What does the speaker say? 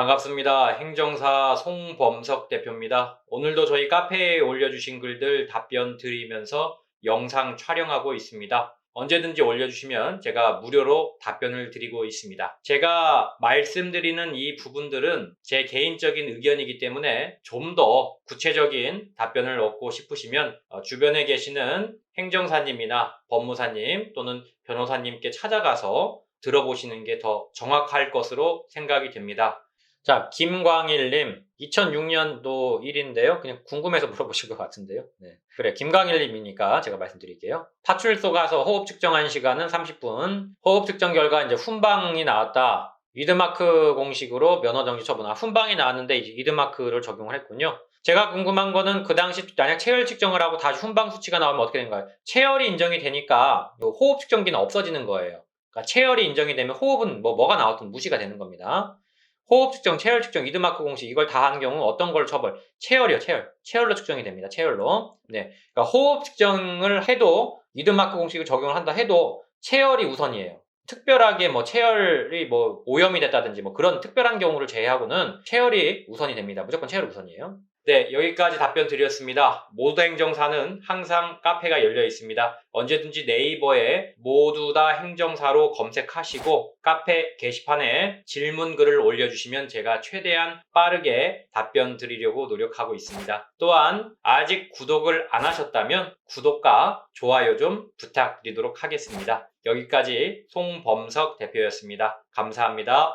반갑습니다. 행정사 송범석 대표입니다. 오늘도 저희 카페에 올려주신 글들 답변 드리면서 영상 촬영하고 있습니다. 언제든지 올려주시면 제가 무료로 답변을 드리고 있습니다. 제가 말씀드리는 이 부분들은 제 개인적인 의견이기 때문에 좀 더 구체적인 답변을 얻고 싶으시면 어, 주변에 계시는 행정사님이나 법무사님 또는 변호사님께 찾아가서 들어보시는 게 더 정확할 것으로 생각이 됩니다. 자, 김광일님, 2006년도 일인데요. 그냥 궁금해서 물어보실 것 같은데요. 네. 그래, 김광일님이니까 제가 말씀드릴게요. 파출소 가서 호흡 측정한 시간은 30분. 호흡 측정 결과 이제 훈방이 나왔다. 위드마크 공식으로 면허 정지 처분. 아, 훈방이 나왔는데 이제 위드마크를 적용을 했군요. 제가 궁금한 거는 그 당시 만약 체열 측정을 하고 다시 훈방 수치가 나오면 어떻게 되는가요? 체열이 인정이 되니까 요 호흡 측정기는 없어지는 거예요. 그러니까 체열이 인정이 되면 호흡은 뭐 뭐가 나왔든 무시가 되는 겁니다. 호흡 측정, 체열 측정, 이드마크 공식 이걸 다 한 경우 어떤 걸 처벌? 체열이요, 체열. 체열로 측정이 됩니다. 체열로. 네. 그러니까 호흡 측정을 해도 이드마크 공식을 적용을 한다 해도 체열이 우선이에요. 특별하게 뭐 체열이 뭐 오염이 됐다든지 뭐 그런 특별한 경우를 제외하고는 체열이 우선이 됩니다. 무조건 체열 우선이에요. 네, 여기까지 답변 드렸습니다. 모두 행정사는 항상 카페가 열려 있습니다. 언제든지 네이버에 모두 다 행정사로 검색하시고 카페 게시판에 질문 글을 올려주시면 제가 최대한 빠르게 답변 드리려고 노력하고 있습니다. 또한 아직 구독을 안 하셨다면 구독과 좋아요 좀 부탁드리도록 하겠습니다. 여기까지 송범석 대표였습니다. 감사합니다.